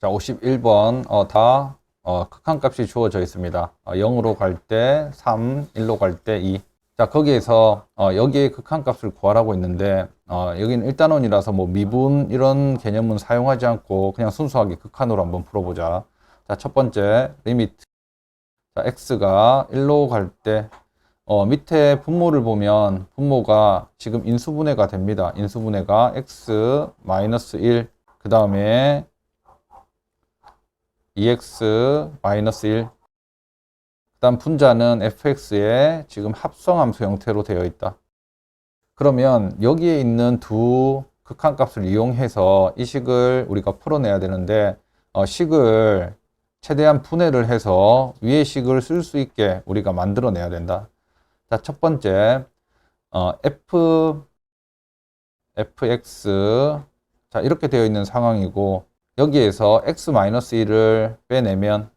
자, 51번, 어, 다, 어, 극한값이 주어져 있습니다. 어, 0으로 갈 때 3, 1로 갈 때 2. 자, 거기에서, 어, 여기에 극한값을 구하라고 했는데, 어, 여기는 일단원이라서 뭐 미분 이런 개념은 사용하지 않고 그냥 순수하게 극한으로 한번 풀어보자. 자, 첫 번째, 리미트. 자, x가 1로 갈 때, 어, 밑에 분모를 보면 분모가 지금 인수분해가 됩니다. 인수분해가 x 마이너스 1, 그 다음에 2x 마이너스 1. 그 다음 분자는 fx의 지금 합성함수 형태로 되어 있다. 그러면 여기에 있는 두 극한값을 이용해서 이 식을 우리가 풀어내야 되는데 어, 식을 최대한 분해를 해서 위의 식을 쓸 수 있게 우리가 만들어내야 된다. 자, 첫 번째 어, f fx 자 이렇게 되어 있는 상황이고 여기에서 x-1을 빼내면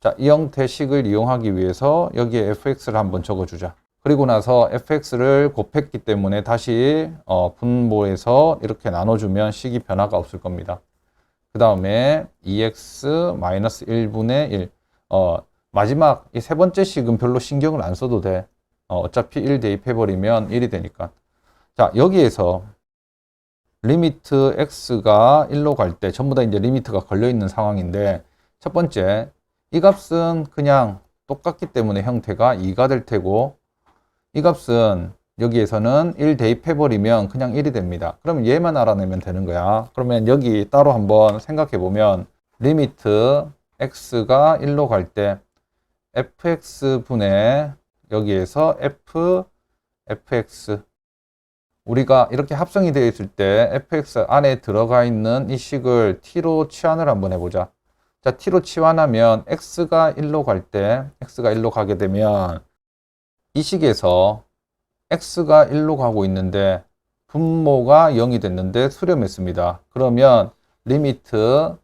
자, 이 형태 식을 이용하기 위해서 여기에 fx를 한번 적어주자. 그리고 나서 fx를 곱했기 때문에 다시 어, 분모에서 이렇게 나눠주면 식이 변화가 없을 겁니다. 그 다음에 2x-1분의 1. 어, 마지막 이 세 번째 식은 별로 신경을 안 써도 돼. 어, 어차피 1 대입해버리면 1이 되니까. 자, 여기에서 리미트 x가 1로 갈 때 전부 다 이제 리미트가 걸려 있는 상황인데 첫 번째 이 값은 그냥 똑같기 때문에 형태가 2가 될 테고 이 값은 여기에서는 1 대입해 버리면 그냥 1이 됩니다. 그러면 얘만 알아내면 되는 거야. 그러면 여기 따로 한번 생각해 보면 리미트 x가 1로 갈 때 fx 분의 여기에서 f fx 우리가 이렇게 합성이 되어 있을 때 fx 안에 들어가 있는 이 식을 t로 치환을 한번 해보자. 자, t로 치환하면 x가 1로 갈 때, x가 1로 가게 되면 이 식에서 x가 1로 가고 있는데 분모가 0이 됐는데 수렴했습니다. 그러면 리미트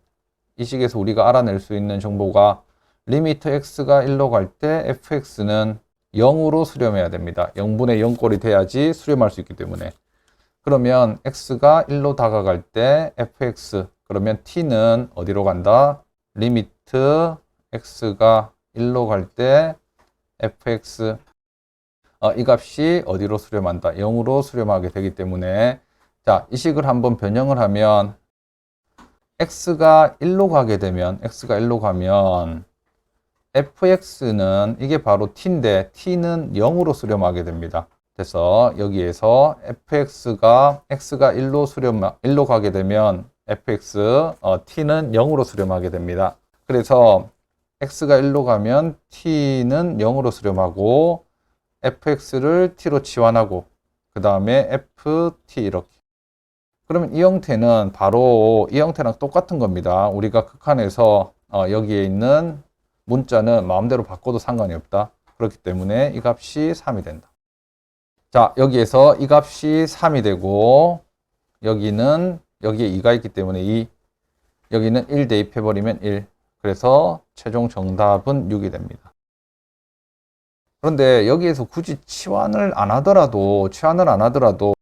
이 식에서 우리가 알아낼 수 있는 정보가 리미트 x가 1로 갈 때 fx는 0으로 수렴해야 됩니다. 0분의 0꼴이 돼야지 수렴할 수 있기 때문에. 그러면 x가 1로 다가갈 때 fx 그러면 t는 어디로 간다? 리미트 x가 1로 갈 때 fx 어, 이 값이 어디로 수렴한다? 0으로 수렴하게 되기 때문에 자, 이 식을 한번 변형을 하면 x가 1로 가게 되면 x가 1로 가면 fx는 이게 바로 t인데 t는 0으로 수렴하게 됩니다. 그래서 여기에서 fx가 x가 1로 수렴 1로 가게 되면 fx 어, t는 0으로 수렴하게 됩니다. 그래서 x가 1로 가면 t는 0으로 수렴하고 fx를 t로 치환하고 그 다음에 ft 이렇게 그러면 이 형태는 바로 이 형태랑 똑같은 겁니다. 우리가 극한에서 어, 여기에 있는 문자는 마음대로 바꿔도 상관이 없다. 그렇기 때문에 이 값이 3이 된다. 자, 여기에서 이 값이 3이 되고 여기는 여기에 2가 있기 때문에 2 여기는 1 대입해 버리면 1 그래서 최종 정답은 6이 됩니다. 그런데 여기에서 굳이 치환을 안 하더라도 치환을 안 하더라도